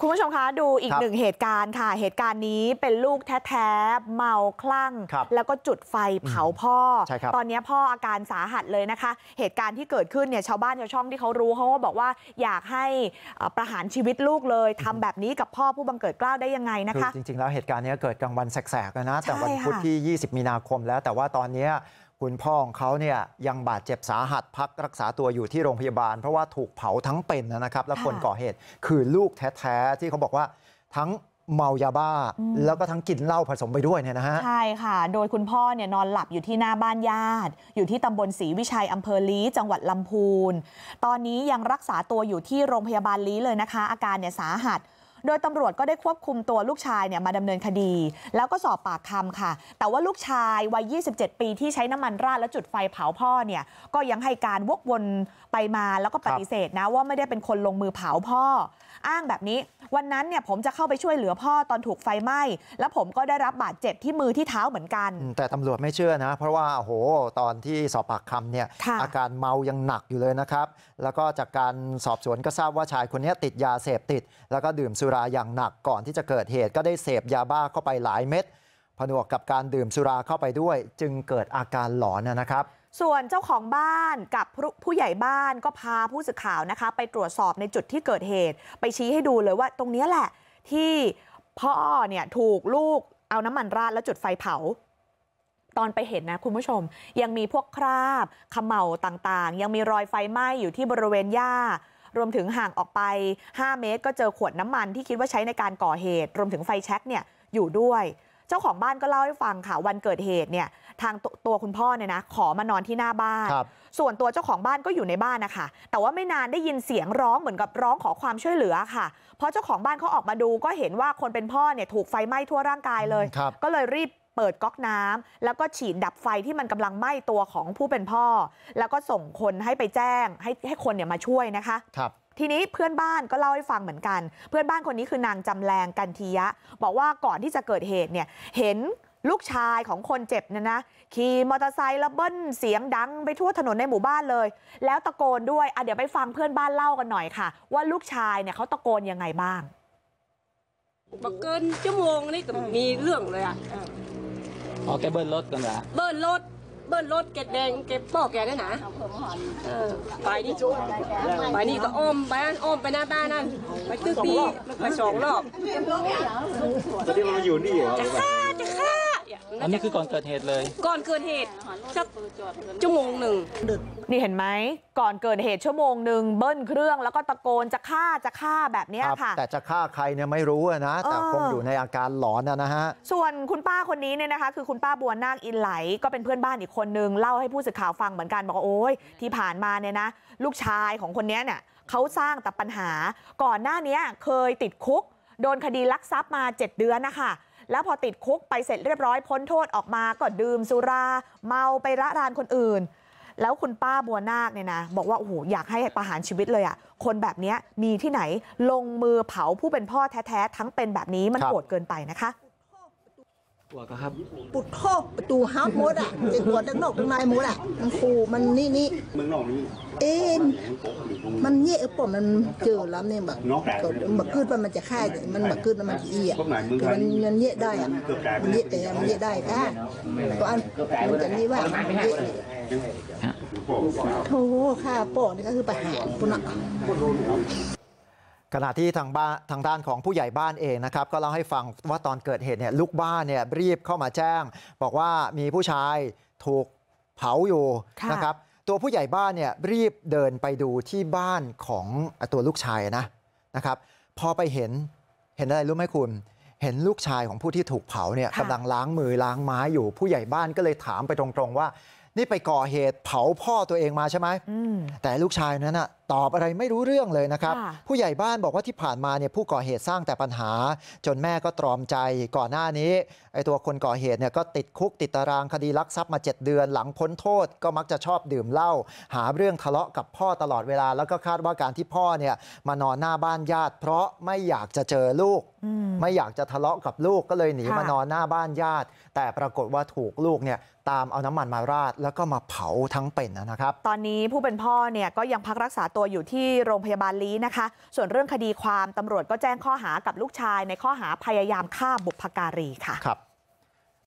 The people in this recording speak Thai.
คุณผู้ชมคะดูอีกครับหนึ่งเหตุการณ์ค่ะเหตุการณ์นี้เป็นลูกแท้ๆเมาคลั่งครับแล้วก็จุดไฟเผาพ่อใช่ครับตอนนี้พ่ออาการสาหัสเลยนะคะ เหตุการณ์ที่เกิดขึ้นเนี่ยชาวบ้านชาวช่องที่เขารู้เขาก็บอกว่าอยากให้เอ่อประหารชีวิตลูกเลยทำแบบนี้กับพ่อผู้บังเกิดเกล้าวได้ยังไงนะคือคะจริงๆแล้วเหตุการณ์นี้เกิดกลางวันแสกๆเลยนะแต่วันใช่ค่ะพุธที่ 20 มีนาคมแล้วแต่ว่าตอนนี้ คุณพ่อของเขาเนี่ยยังบาดเจ็บสาหัสพักรักษาตัวอยู่ที่โรงพยาบาลเพราะว่าถูกเผาทั้งเป็นนะครับแล้วคนก่อเหตุคือลูกแท้ๆที่เขาบอกว่าทั้งเมายาบ้าแล้วก็ทั้งกินเหล้าผสมไปด้วยเนี่ยนะฮะใช่ค่ะ โดยคุณพ่อเนี่ยนอนหลับอยู่ที่หน้าบ้านญาติ อยู่ที่ตำบลศรีวิชัยอำเภอลีจังหวัดลำพูน ตอนนี้ยังรักษาตัวอยู่ที่โรงพยาบาลลีเลยนะคะ อาการเนี่ยสาหัส โดยตำรวจก็ได้ควบคุมตัวลูกชายเนี่ยมาดำเนินคดีแล้วก็สอบปากคำค่ะ แต่ว่าลูกชายวัย 27 ปีที่ใช้น้ำมันราดและจุดไฟเผาพ่อเนี่ยก็ยังให้การวกวนไปมาแล้วก็ปฏิเสธนะว่าไม่ได้เป็นคนลงมือเผาพ่อ อ้างแบบนี้วันนั้นเนี่ยผมจะเข้าไปช่วยเหลือพ่อตอนถูกไฟไหม้แล้วผมก็ได้รับบาดเจ็บที่มือที่เท้าเหมือนกันอืมแต่ตำรวจไม่เชื่อนะ เพราะว่าโอ้โหตอนที่สอบปากคำเนี่ยค่ะอาการเมายังหนักอยู่เลยนะครับ แล้วก็จากการสอบสวนก็ทราบว่าชายคนนี้ติดยาเสพติด แล้วก็ดื่มสุราอย่างหนักก่อนที่จะเกิดเหตุก็ได้เสพยาบ้าเข้าไปหลายเม็ดผนวกกับการดื่มสุราเข้าไปด้วย จึงเกิดอาการหลอนนะครับ ส่วนเจ้าของบ้านกับผู้ใหญ่บ้านก็พาผู้สื่อข่าวนะคะ ไปตรวจสอบในจุดที่เกิดเหตุ ไปชี้ให้ดูเลยว่าตรงนี้แหละ ที่พ่อเนี่ยถูกลูกเอาน้ำมันราดแล้วจุดไฟเผา ตอนไปเห็นนะคุณผู้ชม ยังมีพวกคราบขมเหลาต่างๆ ยังมีรอยไฟไหม้อยู่ที่บริเวณหญ้า รวมถึงห่างออกไป๕เมตรก็เจอขวดน้ำมันที่คิดว่าใช้ในการก่อเหตุรวมถึงไฟแช็กเนี่ยอยู่ด้วย เจ้าของบ้านก็เล่าให้ฟังค่ะวันเกิดเหตุเนี่ยทางตตัวคุณพ่อเนี่ยนะขอมานอนที่หน้าบ้านครับส่วนตัวเจ้าของบ้านก็อยู่ในบ้านนะคะแต่ว่าไม่นานได้ยินเสียงร้องเหมือนกับร้องขอความช่วยเหลือค่ะเพราะเจ้าของบ้านเขาออกมาดูก็เห็นว่าคนเป็นพ่อเนี่ยถูกไฟไหม้ทั่วร่างกายเลยครับก็เลยรีบเปิดก๊อกน้ำแล้วก็ฉีดดับไฟที่มันกำลังไหม้ตัวของผู้เป็นพ่อแล้วก็ส่งคนให้ไปแจ้งให้ให้คนเนี่ยมาช่วยนะคะครับ ทีนี้เพื่อนบ้านก็เล่าให้ฟังเหมือนกันเพื่อนบ้านคนนี้คือนางจำแรงกันทียะบอกว่าก่อนที่จะเกิดเหตุเนี่ยเห็นลูกชายของคนเจ็บเนี่ยนะขี่มอเตอร์ไซค์แล้วเบิ้ลเสียงดังไปทั่วถนนในหมู่บ้านเลย แล้วตะโกนด้วยอะเดี๋ยวไปฟังเพื่อนบ้านเล่ากันหน่อยค่ะ ว่าลูกชายเนี่ยเขาตะโกนยังไงบ้างบอกเกินชั่วโมงนี่ก็มีเรื่องเลยอะอ๋อแกเบิ้ลรถกันเหรอเบิ้ลรถ เบิ้ลรถเก็ดแดงเก็บป้อแกได้นะเออไปนี่ไปนี่ก็อ้อมไปนั่นอ้อมไปหน้าบ้านนั่นไปตึกปีแล้วไปสองรอบตอนนี้มันอยู่นี่เหรอจะฆ่าจะฆ่า อันนี้คือก่อนเกิดเหตุเลย ก่อนเกิดเหตุสักชั่วโมงหนึ่งนี่เห็นไหมก่อนเกิดเหตุชั่วโมงหนึ่งเบิ้ลเครื่องแล้วก็ตะโกนจะฆ่าจะฆ่าแบบเนี้ยครับค่ะ แต่จะฆ่าใครเนี่ยไม่รู้อะนะ แต่เออคงอยู่ในอาการหลอนนะนะฮะส่วนคุณป้าคนนี้เนี่ยนะคะคือคุณป้าบัวนาคอินไหลก็เป็นเพื่อนบ้านอีกคนนึงเล่าให้ผู้สื่อข่าวฟังเหมือนกันบอกว่าโอ้ยที่ผ่านมาเนี่ยนะลูกชายของคนเนี้ยเนี่ยเขาสร้างแต่ปัญหา ก่อนหน้าเนี้ยเคยติดคุก โดนคดีลักทรัพย์มา 7 เดือนนะคะ แล้วพอติดคุกไปเสร็จเรียบร้อยพ้นโทษออกมาก็ดื่มสุราเมาไประรานคนอื่น แล้วคุณป้าบัวนาคเนี่ยนะบอกว่าโอ้โหอยากให้ประหารชีวิตเลยอะคนแบบเนี้ยมีที่ไหนลงมือเผาผู้เป็นพ่อแท้ๆทั้งเป็นแบบนี้มันครับโหดเกินไปนะคะ ตัวก็ครับ ปุดท่อประตูฮับหมดอะจะกวดด้านนอกด้านในหมดอะมันขู่มันนี่นี่เมืองนอกนี่เอ๊ะมันเย่เออปอมมันเจอแล้วเนี่ยแบบนอกแตกก็บักขึ้นว่ามันจะฆ่ามันบักขึ้นว่ามันจะอีอะพวกไหนมึงคือมันมันเย่ได้อะมันเย่แต่มันเย่ได้อะตัวอันมันจะนี่ว่ามันเย่โธ่ฆ่าป่อนี่ก็คือประหารปุ่นอะ ขณะที่ทางบ้านทางด้านของผู้ใหญ่บ้านเองนะครับก็เล่าให้ฟังว่าตอนเกิดเหตุเนี่ยลูกบ้านเนี่ยรีบเข้ามาแจ้งบอกว่ามีผู้ชายถูกเผาอยู่ค่ะนะครับตัวผู้ใหญ่บ้านเนี่ยรีบเดินไปดูที่บ้านของตัวลูกชายนะนะครับพอไปเห็นเห็นอะไรรู้ไหมคุณเห็นลูกชายของผู้ที่ถูกเผาเนี่ยค่ะกำลังล้างมือล้างไม้อยู่ผู้ใหญ่บ้านก็เลยถามไปตรงๆว่านี่ไปก่อเหตุเผาพ่อตัวเองมาใช่ไหมอืมแต่ลูกชายนั้นนะ ตอบอะไรไม่รู้เรื่องเลยนะครับค่ะผู้ใหญ่บ้านบอกว่าที่ผ่านมาเนี่ยผู้ก่อเหตุสร้างแต่ปัญหาจนแม่ก็ตรอมใจก่อนหน้านี้ไอ้ตัวคนก่อเหตุเนี่ยก็ติดคุกติดตารางคดีลักทรัพย์มา7เดือนหลังพ้นโทษก็มักจะชอบดื่มเหล้าหาเรื่องทะเลาะกับพ่อตลอดเวลาแล้วก็คาดว่าการที่พ่อเนี่ยมานอนหน้าบ้านญาติ เพราะไม่อยากจะเจอลูกอืมไม่อยากจะทะเลาะกับลูกก็เลยหนีค่ะมานอนหน้าบ้านญาติ แต่ปรากฏว่าถูกลูกเนี่ยตามเอาน้ำมันมาราดแล้วก็มาเผาทั้งเป็นนะครับ ตอนนี้ผู้เป็นพ่อเนี่ยก็ยังพักรักษาตัวอยู่ที่โรงพยาบาลลีนะคะ ส่วนเรื่องคดีความตำรวจก็แจ้งข้อหากับลูกชายในข้อหาพยายามฆ่าบุพการีค่ะครับ